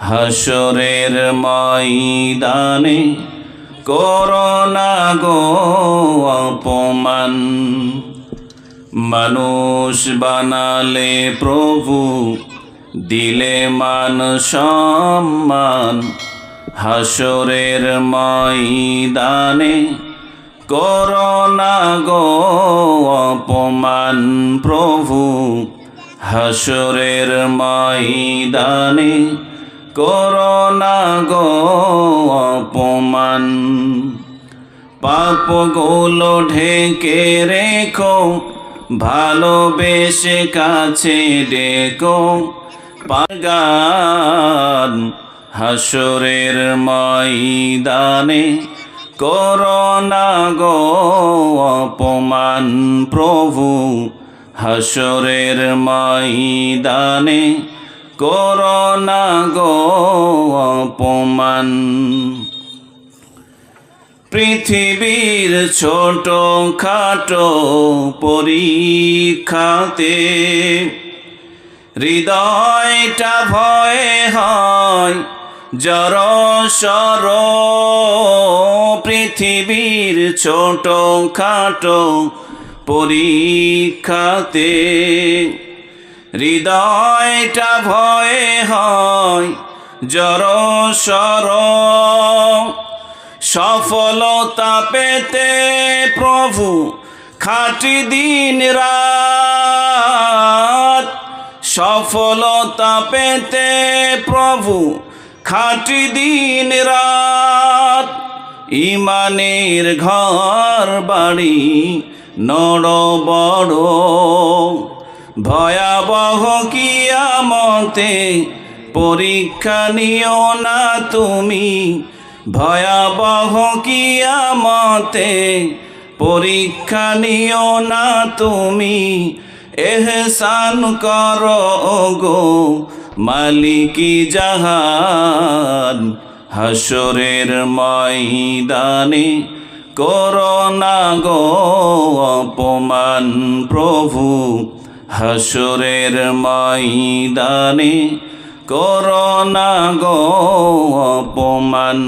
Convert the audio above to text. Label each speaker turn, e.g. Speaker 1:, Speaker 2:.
Speaker 1: হাসরের ময়দানে করোনা গো অপমান। মানুষ বানালে প্রভু, দিলে মান সম্মান। হাসরের ময়দানে করোনা গো অপমান। প্রভু হাসরের ময়দানে করোনা গো অপমান। পাপগুলো ঢেকে রেখো, ভালোবেসে কাছে ডেকো। পাগান হাসরের ময়দানে করোনা গো অপমান। প্রভু হাসরের ময়দানে করোনা গো অপমান। পৃথিবীর ছোট খাটো পরীক্ষাতে হৃদয়টা ভয়ে হয় জর সর পৃথিবীর ছোট খাটো পরীক্ষাতে হৃদয়টা ভয়ে হয় জর সর সফলতা পেতে প্রভু খাটি দিন রাত। সফলতা পেতে প্রভু খাটি দিন রাত। ইমানের ঘর বাড়ি নড় বড়। ভয়াবহ কিয়ামতে পরীক্ষা নিও না তুমি। ভয়াবহ কিয়ামতে পরীক্ষা নিও না তুমি। এহসান কর গো মালিকি জাহান হাসরের ময়দানে করোনা গো অপমান প্রভু। হাসরের মাইদানে করোনা গো অপমান।